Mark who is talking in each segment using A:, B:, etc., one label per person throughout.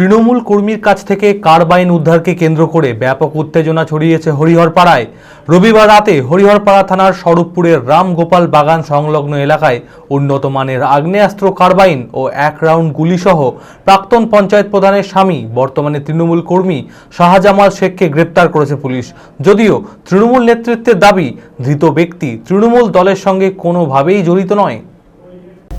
A: তৃণমূল কর্মীর কাছ থেকে কারবাইন উদ্ধারকে কেন্দ্র করে ব্যাপক উত্তেজনা ছড়িয়েছে হরিহরপাড়ায়। রবিবার রাতে হরিহরপাড়া থানার স্বরূপপুরের রামগোপাল বাগান সংলগ্ন এলাকায় উন্নত মানের আগ্নেয়াস্ত্র, কারবাইন ও এক রাউন্ড গুলিসহ প্রাক্তন পঞ্চায়েত প্রধানের স্বামী, বর্তমানে তৃণমূল কর্মী শাহজামাল শেখকে গ্রেপ্তার করেছে পুলিশ। যদিও তৃণমূল নেতৃত্বের দাবি, ধৃত ব্যক্তি তৃণমূল দলের সঙ্গে কোনোভাবেই জড়িত নয়।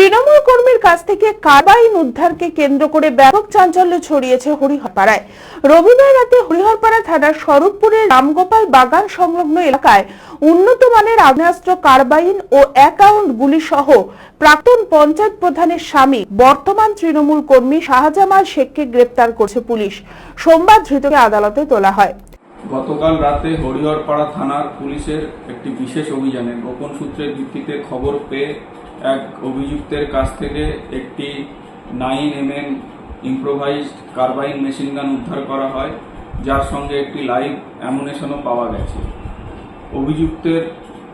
B: Trinamool কর্মীর কাছ থেকে কারবাইন উদ্ধারকে কেন্দ্র করে ব্যাপক চাঞ্চল্য ছড়িয়েছে হরিহরপাড়ায়। রবিবার রাতে হরিহরপাড়া থানার স্বরূপপুরের রামগোপাল বাগান সংলগ্ন এলাকায় উন্নত মানের আগ্নেয়াস্ত্র, কারবাইন ও রাউন্ড গুলি সহ প্রাক্তন পঞ্চায়েত প্রধানের স্বামী, বর্তমান তৃণমূল কর্মী শাহজামাল শেখকে গ্রেপ্তার করেছে পুলিশ। সোমবার ধৃতকে আদালতে তোলা হয়।
C: গতকাল রাতে হরিহরপাড়া থানার পুলিশের একটি বিশেষ অভিযানে গোপন সূত্রের ভিত্তিতে খবর পেয়ে এক অভিযুক্তের কাছ থেকে একটি nine M M improvised carbine machine gun উদ্ধার করা হয়, যার সঙ্গে একটি লাইভ অ্যামুনেশনও পাওয়া গেছে। অভিযুক্তের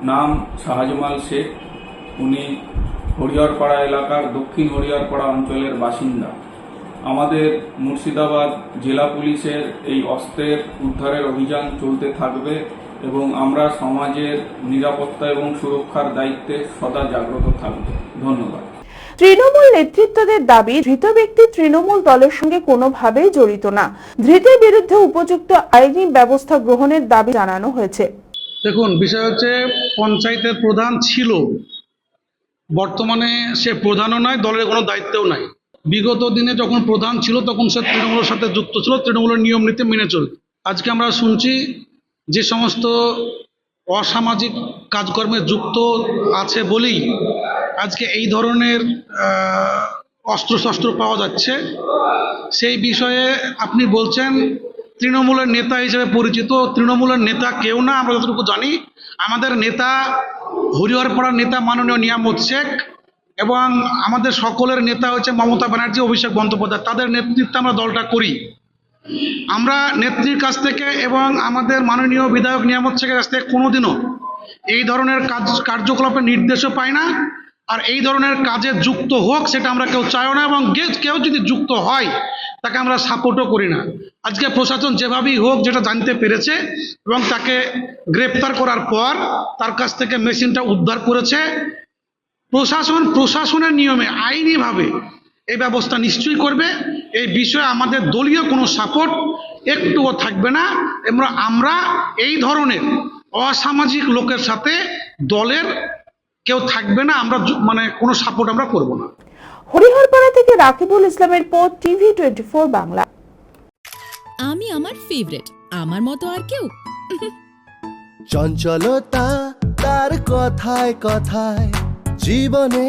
C: নাম শাহজামাল শেখ। উনি হরিহরপাড়া এলাকার দক্ষিণ হরিহরপাড়া অঞ্চলের বাসিন্দা। আমাদের মুর্শিদাবাদ জেলা পুলিশের এই অস্ত্রের উদ্ধারের অভিযান চলতে থাকবে। এবং আমরা সমাজের নিরাপত্তা এবং সুরক্ষার দায়িত্বে সদা জাগ্রত থাকব। ধন্যবাদ।
B: তৃণমূল নেতৃত্বদের দাবি ধৃত ব্যক্তি তৃণমূল দলের সঙ্গে কোনোভাবেই জড়িত না। ধৃতের বিরুদ্ধে উপযুক্ত আইনি ব্যবস্থা গ্রহণের দাবি জানানো হয়েছে।
D: দেখুন বিষয় হচ্ছে পঞ্চায়েতের প্রধান ছিল। বর্তমানে সে প্রধানও নয় দলের কোনো দায়িত্বও নাই। বিগত দিনে যখন প্রধান ছিল তখন সে তৃণমূলের সাথে যুক্ত ছিল তৃণমূলের নিয়ম নীতি মেনে চলত। আজকে আমরা শুনছি যে সমস্ত অসামাজিক কাজকর্মে যুক্ত আছে বলেই আজকে এই ধরনের অস্ত্রশস্ত্র পাওয়া যাচ্ছে। সেই বিষয়ে আপনি বলছেন, তৃণমূলের নেতা হিসেবে পরিচিত। তৃণমূলের নেতা কেউ না, আমরা যতটুকু জানি। আমাদের নেতা, হরিহরপাড়ার নেতা মাননীয় নিয়ামত শেখ এবং আমাদের সকলের নেতা হচ্ছে মমতা ব্যানার্জি, অভিষেক বন্দ্যোপাধ্যায়। তাদের নেতৃত্বে আমরা দলটা করি। আমরা নেত্রীর কাছ থেকে এবং আমাদের মাননীয় বিধায়ক নিয়ামত শেখের কাছ থেকে কোনোদিনও এই ধরনের কাজ, কার্যকলাপের নির্দেশও পাই না। আর এই ধরনের কাজে যুক্ত হোক সেটা আমরা কেউ চাইও না এবং কেউ যদি যুক্ত হয় তাকে আমরা সাপোর্টও করি না। আজকে প্রশাসন যেভাবেই হোক যেটা জানতে পেরেছে এবং তাকে গ্রেপ্তার করার পর তার কাছ থেকে মেশিনটা উদ্ধার করেছে। প্রশাসন, প্রশাসনের নিয়মে, আইনিভাবে এই ব্যবস্থা নিশ্চয়ই করবে। এই বিষয়ে আমাদের দলীয় কোনো সাপোর্ট একটুও থাকবে না। আমরা আমরা এই ধরনের অসামাজিক লোকের সাথে দলের কেউ থাকবে না আমরা মানে কোনো সাপোর্ট আমরা করব না।
B: হরিহরপাড়া থেকে রাকিবুল ইসলামের পর টিভি টোয়েন্টি ফোর বাংলা।
E: আমি আমার ফেভারিট আমার মতো আর কেউ?
F: চঞ্চলতা তার কথায় কথায় জীবনে